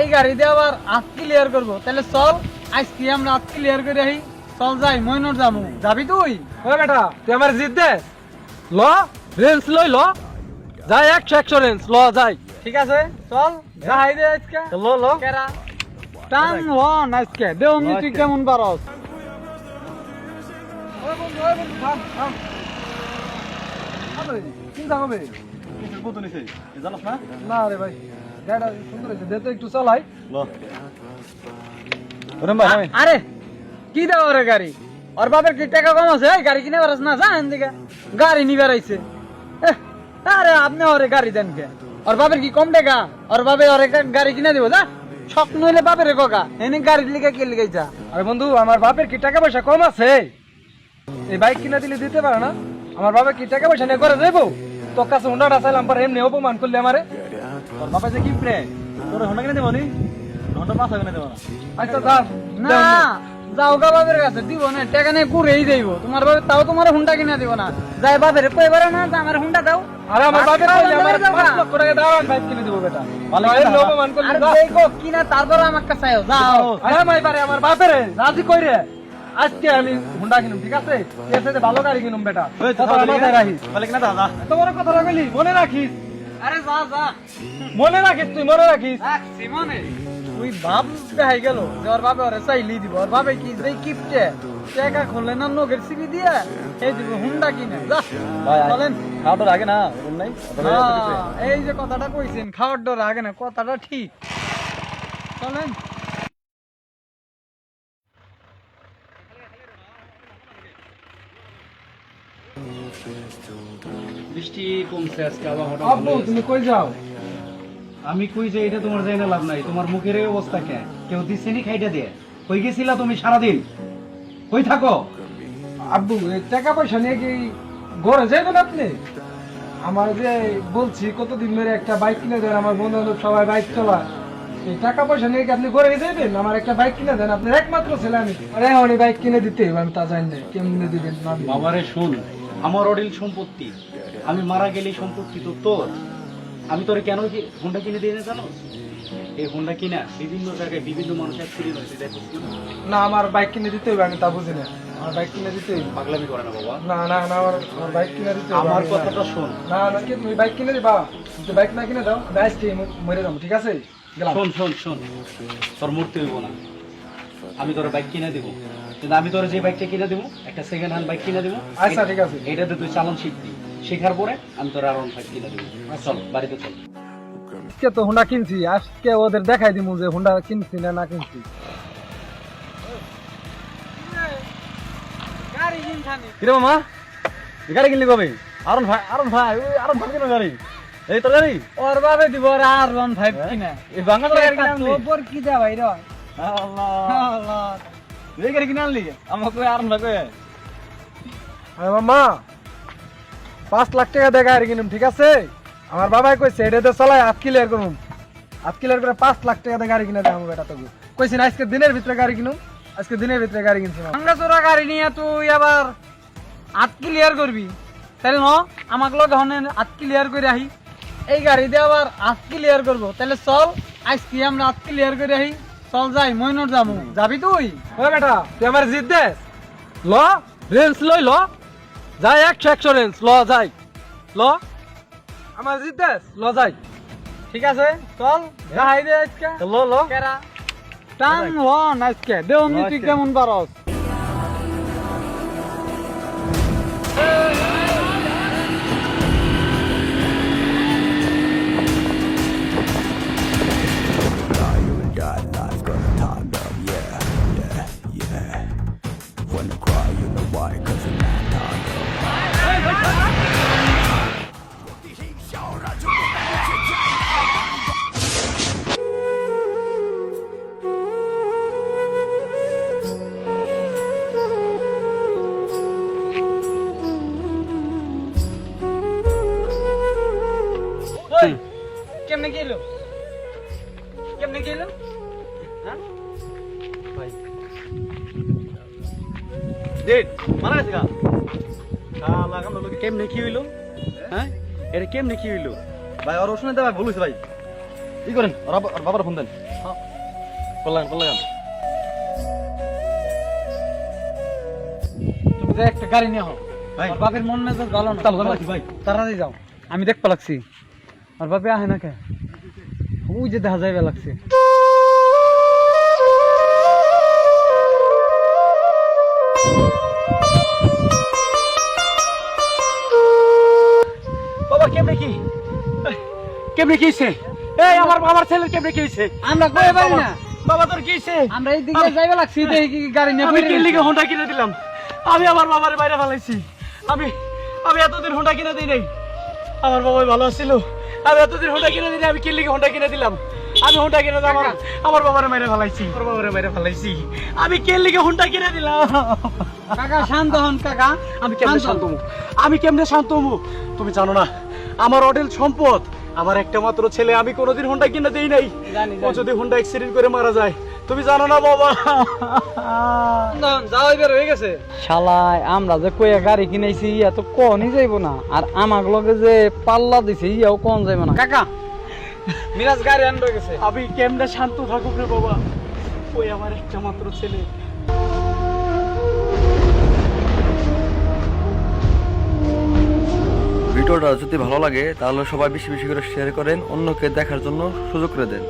এই গাড়ি দিয়ে আবার আজ ক্লিয়ার করব। তাহলে চল আজকে আমরা আজ ক্লিয়ার করে আহি চল যাই মইনর যাব। যাবি তুই? ও বেটা তুই আমার জিদ দে। ল রেঞ্জ লই ল। যাই একশো একশো রেঞ্জ। ল যাই। ঠিক আছে চল যাই দে আজকে। ল ল। কেরা? টান হন আজকে। দে অমনি তুই কেমন পারস? চিন্তা হবে কত নিছে জানাস না? না রে ভাই। গাড়িটা সুন্দর হয়েছে। দে তো একটু চালাই। আরে কি দেওয়া রে গাড়ি? ওর বাপের কি টাকা কম আছে? গাড়ি কিনে পারাস না জান দিকে গাড়ি নি বেড়াইছে। আরে আপনি ওরে গাড়ি দেন কে? ওর বাপের কি কম টাকা? ওর বাপে ওরে গাড়ি কিনে দিব যা। স্বপ্ন হইলে বাপের ককা এনে গাড়ি লিখে কে লিখাইছা আরে বন্ধু আমার বাপের কি টাকা পয়সা কম আছে? এই বাইক কিনা দিলে দিতে পারে না। আমার বাবা কি টাকা পয়সা নিয়ে করে দেবো তোর কাছে হুন্ডাটা চাইলাম পরে এমনি অপমান করলে আমারে। তোর বাবা যে কি প্রে? তোর হোন্ডা কিনে দেব নি হোন্ডা পাঁচ কিনে দেব না আচ্ছা যা না যাও গা বাপের কাছে দিব না টাকা নিয়ে ঘুরেই যাইব তোমার বাপে তাও তোমার হুন্ডা কিনে দিব না। যাই বাপের কই পারে না যে আমার হুন্ডা দাও। আরে আমার বাপের কইলে আমার যাও গা। পাঁচ লক্ষ টাকা দাও বাইক কিনে দেবো বেটা। ভালো এমনি কথা। অপমান করলে আরে দেখো কিনা তারপর আমার কাছে আয়ো যাও আরে মাই পারে আমার বাপের রাজি কই রে আজকে আমি হুন্ডা কিনুম ঠিক আছে? এর সাথে ভালো গাড়ি কিনুম বেটা। ওই কথা মাথায় রাখিস বলে কিনা দাদা। তোমার কথা রাখলি মনে রাখিস? আরে যা যা। মনে রাখিস তুই মনে রাখিস? রাখছি মনে তুই বাপ দেখাই গেল যে ওর বাপে ওরে চাইলি দিব। ওর বাপে কি যে কিপটে টাকা খুললে না নগের সিবি দিয়ে? এই দিব হুন্ডা কিনে। যা ভাই চলেন। খাওয়াটা আগে না নাই? হ্যাঁ, এই যে কথাটা কইছেন খাওয়ার ডর আগে না কথাটা ঠিক। চলেন। বৃষ্টি কমছে আজকে আবার হঠাৎ আব্বু তুমি কই যাও? আমি কই যে এটা তোমার জানি লাভ নাই। তোমার মুখের এই অবস্থা কে? কেউ খাইটা দিয়ে? কই গেছিলা তুমি সারাদিন? কই থাকো? আব্বু টাকা পয়সা নিয়ে কি ঘরে যাইবেন আপনি? আমার যে বলছি কতদিন ধরে একটা বাইক কিনে দেন আমার বন্ধু বান্ধব সবাই বাইক চালায়। এই টাকা পয়সা নিয়ে কি আপনি ঘরে যাইবেন? আমার একটা বাইক কিনে দেন আপনার একমাত্র ছেলে আমি। আরে এখন বাইক কিনে দিতে আমি তা জানি না কেমনে দিবেন। বাবারে শুন। আমার অডিল সম্পত্তি। আমি মারা গেলে সম্পত্তি তো তোর। আমি তোরে কেন কি হোন্ডা কিনে দিয়ে জানো? এই হোন্ডা কিনা বিভিন্ন জায়গায় বিভিন্ন মানুষ অ্যাক্সিডেন্ট হয়েছে দেখো। না আমার বাইক কিনে দিতে হবে আমি তা বুঝি না। আমার বাইক কিনে দিতে পাগলামি করে না বাবা। না না না আমার আমার বাইক কিনে দিতে আমার আমি- কথাটা শোন। না না কি তুমি বাইক কিনে দিবা? তুমি বাইক না কিনে দাও ব্যাস কি মরে যাব ঠিক আছে? শোন শোন শোন। তোর মূর্তি হইব না। আমি তোর বাইক কিনে দেবো। কিন্তু আমি তোর যে বাইকটা কিনে দেবো একটা সেকেন্ড হ্যান্ড বাইক কিনে দেবো। আচ্ছা, ঠিক আছে। এটাতে তুই চালান শিখবি। শেখার পরে আমি তোর আর বাইক কিনে দেবো। চল বাড়িতে চল। আজকে তো হুন্ডা কিনছি আজকে ওদের দেখাই দিমু যে হুন্ডা কিনছি না না কিনছি। কিরে মামা গাড়ি কিনলি কবে? আরন ভাই আরন ভাই ওই আরন ভাই কেন গাড়ি। এই তোর গাড়ি? ওর বাপে দিব আর আর ওয়ান ফাইভ কিনে এই বাঙ্গা গাড়ি কিনে তোর কি দেয়া ভাই রে? আল্লাহ। আল্লাহ। গাড়ি কিনে আনলি? আমাকে কই আরন ভাই কই আরে মামা পাঁচ লাখ টাকা দিয়ে গাড়ি কিনুম ঠিক আছে? আমার বাবাই কইছে এটা তো চালাই আট ক্লিয়ার করুম আট ক্লিয়ার করে পাঁচ লাখ টাকা দিয়ে গাড়ি কিনে দেবো বেটা তোকে। কইছি না আজকে দিনের ভিতরে গাড়ি কিনুম আজকে দিনের ভিতরে গাড়ি কিনছি। ভাঙ্গা চোরা গাড়ি নিয়ে তুই আবার আট ক্লিয়ার করবি? তাহলে ন আমাকে লগে হনে আট ক্লিয়ার করে আহি। এই গাড়ি দিয়ে আবার আট ক্লিয়ার করব। তাহলে চল আজকে আমরা আট ক্লিয়ার করে আহি। চল যাই মইনর যামু। যাবি তুই? ও বেটা তুই আমার জিত দে। ল রেঞ্জ লই ল। যাই একশো একশো রেঞ্জ ল যাই। ল। আমার জিত দে। ল যাই। ঠিক আছে চল। যাই দে আজকে। ল ল। কেরা? টান ল আজকে। দে অমনি তুই কেমন পারস? কেমনে গেলো কেমনে গেলো ডেট মারা গেছে গা। শালা কাম লোক কেমনে কি হইল? হ্যাঁ? এটা কেমনে কি হইল? ভাই ভুল হয়েছে ভাই। করেন? ওর বাবার ফোন দেন। করলেন করলেন তুমি যে একটা গাড়ি নিয়ে ভাই। বাপের মন মেজাজ ভালো না। তাড়াতাড়ি যাও। আমি দেখতে লাগছি। আর বাপে আহে না কে? ওই যে দেখা যাইবে লাগছে। বাবা কেমনে কি? কেমনে কি হইছে? এই আমার আমার ছেলের কেমনে কি হইছে? আমরা কই পারি না? বাবা তোর কি হইছে? আমরা এই দিকে যাইবে লাগছি দেখি কি গাড়ি নিয়ে আমি পড়ে কি রয়েছে। হোন্ডা কিনে দিলাম। আমি আমার বাবার বাইরে ফেলাইছি। আমি আমি এতদিন হোন্ডা কিনে দিই নাই। আমার বাবাই ভালো ছিল আমি এতদিন হোন্ডা কিনে দিলে আমি কি হোটা হোন্ডা কিনে দিলাম? আমি হোন্ডা কিনে আমার আমার বাবার মেরে ফেলাইছি। আমার বাবার মেরে ফেলাইছি। আমি কে লিখে হোন্ডা কিনে দিলাম? কাকা শান্ত হন কাকা। আমি কেমনে শান্ত হব? আমি কেমনে শান্ত হব? তুমি জানো না আমার অডেল সম্পদ আমার একটা মাত্র ছেলে আমি কোনোদিন হোন্ডা কিনে দেই নাই। ও যদি হোন্ডা অ্যাক্সিডেন্ট করে মারা যায় তুমি জানো না বাবা। যাও এবার হয়ে গেছে। শালায় আমরা যে কইয়া গাড়ি কিনাইছি এত কনই যাইব না। আর আমাক লগে যে পাল্লা দিছে ইয়াও কন যাইব না। কাকা! মিরাজ গাড়ি আনবে গেছে। আমি কেমনে শান্ত থাকুক রে বাবা? ওই আমার একটা মাত্র ছেলে। ভিডিওটা যদি ভালো লাগে তাহলে সবাই বেশি বেশি করে শেয়ার করেন অন্যকে দেখার জন্য সুযোগ করে দেন।